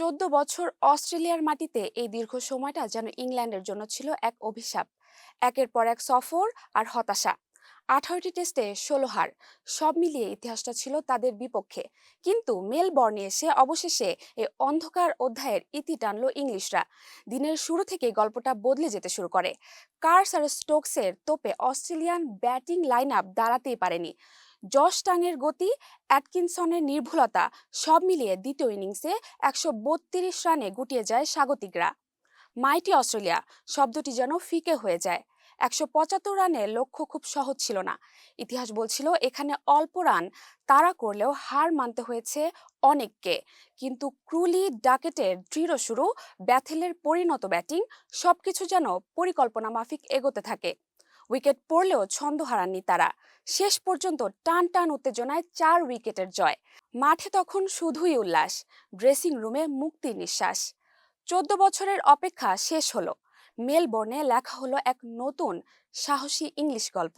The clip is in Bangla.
চোদ্দ বছর অস্ট্রেলিয়ার মাটিতে এই দীর্ঘ সময়টা যেন ইংল্যান্ডের জন্য ছিল এক অভিশাপ। একের পর এক সফর আর হতাশা। আঠারোটি টেস্টে ষোলো হার। সব মিলিয়ে ইতিহাসটা ছিল তাদের বিপক্ষে। কিন্তু মেলবর্নে এসে অবশেষে এই অন্ধকার অধ্যায়ের ইতি টানল ইংলিশরা। দিনের শুরু থেকে গল্পটা বদলে যেতে শুরু করে। কার্স আর স্টোকসের তোপে অস্ট্রেলিয়ান ব্যাটিং লাইন আপ দাঁড়াতেই পারেনি। জশ গতি, অ্যাটকিনসনের নির্ভুলতা, সব মিলিয়ে দ্বিতীয় ইনিংসে একশো বত্রিশ রানে গুটিয়ে যায় স্বাগতিকরা। মাইটি অস্ট্রেলিয়া, শব্দটি যেন ফিকে হয়ে যায়। একশো পঁচাত্তর রানে লক্ষ্য খুব সহজ ছিল না। ইতিহাস বলছিল, এখানে অল্প রান তারা করলেও হার মানতে হয়েছে অনেককে। কিন্তু ক্রুলি ডাকেটের দৃঢ় শুরু, ব্যাথেলের পরিণত ব্যাটিং, সবকিছু যেন পরিকল্পনা মাফিক এগোতে থাকে। উইকেট পড়লেও ছন্দ হারাননি তারা। শেষ পর্যন্ত টান টান উত্তেজনায় চার উইকেটের জয়। মাঠে তখন শুধুই উল্লাস ড্রেসিং রুমে মুক্তির নিঃশ্বাস। চোদ্দ বছরের অপেক্ষা শেষ হলো। মেলবোর্নে লেখা হলো এক নতুন সাহসী ইংলিশ গল্প।